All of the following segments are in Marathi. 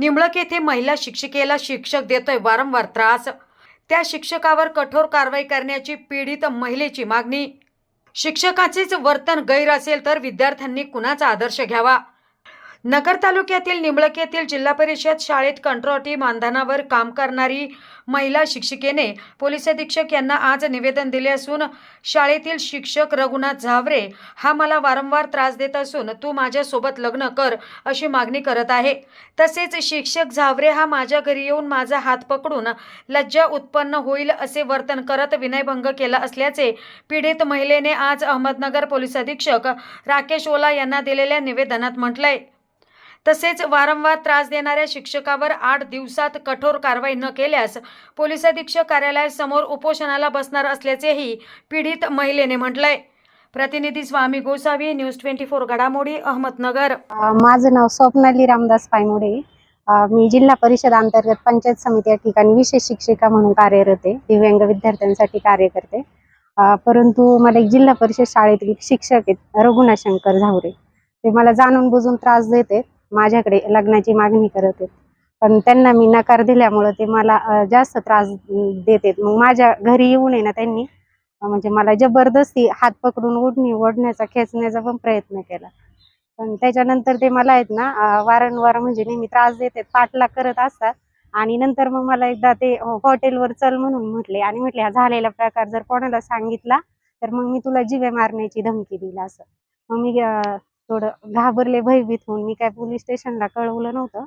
निंबळक येथे महिला शिक्षिकेला शिक्षक देतोय वारंवार त्रास. त्या शिक्षकावर कठोर कारवाई करण्याची पीडित महिलेची मागणी. शिक्षकाचेच वर्तन गैर असेल तर विद्यार्थ्यांनी कुणाचा आदर्श घ्यावा? नगर तालुक्यातील निंबळक येथील जिल्हा परिषद शाळेत कंट्रोटी मानधनावर काम करणारी महिला शिक्षिकेने पोलीस अधीक्षक यांना आज निवेदन दिले असून शाळेतील शिक्षक रघुनाथ झावरे हा मला वारंवार त्रास देत असून तू माझ्यासोबत लग्न कर अशी मागणी करत आहे. तसेच शिक्षक झावरे हा माझ्या घरी येऊन माझा हात पकडून लज्जा उत्पन्न होईल असे वर्तन करत विनयभंग केला असल्याचे पीडित महिलेने आज अहमदनगर पोलीस अधीक्षक राकेश ओला यांना दिलेल्या निवेदनात म्हटलंय. तसेच वारंवार त्रास देणाऱ्या शिक्षकावर आठ दिवसात कठोर कारवाई न केल्यास पोलीस अधीक्षक कार्यालयासमोर उपोषणाला बसणार असल्याचेही पीडित महिलेने म्हटलंय. प्रतिनिधी Swami Gosavi news twenty four घडामोडी अहमदनगर. माझं नाव स्वप्नाली रामदास पायमोडे. मी जिल्हा परिषद अंतर्गत पंचायत समिती या ठिकाणी विशेष शिक्षिका म्हणून कार्यरत आहे. दिव्यांग विद्यार्थ्यांसाठी कार्य करते. परंतु मला एक जिल्हा परिषद शाळेतील शिक्षक आहेत रघुनाथ शंकर झावरे. ते मला जाणून बुजून त्रास देते माझ्याकडे लग्नाची मागणी करत आहेत. पण त्यांना मी नकार दिल्यामुळं ते मला जास्त त्रास देतात मग माझ्या घरी येऊन नये ना त्यांनी म्हणजे मला जबरदस्ती हात पकडून ओढणी ओढण्याचा खेचण्याचा पण प्रयत्न केला. पण त्याच्यानंतर ते मला आहेत ना वारंवार म्हणजे नेहमी त्रास देतात पाठलाग करत असतात. आणि नंतर मग मला एकदा ते हॉटेलवर चल म्हणून म्हटले. आणि म्हटले हा झालेला प्रकार जर कोणाला सांगितला तर मग मी तुला जिवे मारण्याची धमकी दिली असं. मग मी थोडं घाबरले भयभीत होऊन मी काय पोलीस स्टेशनला कळवलं नव्हतं.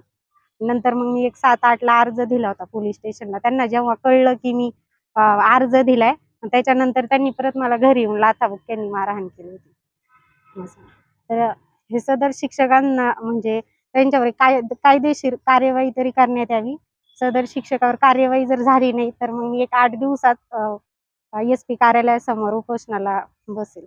नंतर मग मी एक सात आठला अर्ज दिला होता पोलीस स्टेशनला त्यांना जेव्हा कळलं की मी अर्ज दिलाय त्याच्यानंतर त्यांनी परत मला घरी येऊन लाथाबुक्क्यांनी मारहाण केली होती. तर हे सदर शिक्षकांना म्हणजे त्यांच्यावर काय कायदेशीर कार्यवाही तरी करण्यात यावी. सदर शिक्षकावर कार्यवाही जर झाली नाही तर मग मी एक आठ दिवसात एस पी कार्यालयासमोर उपोषणाला बसेल.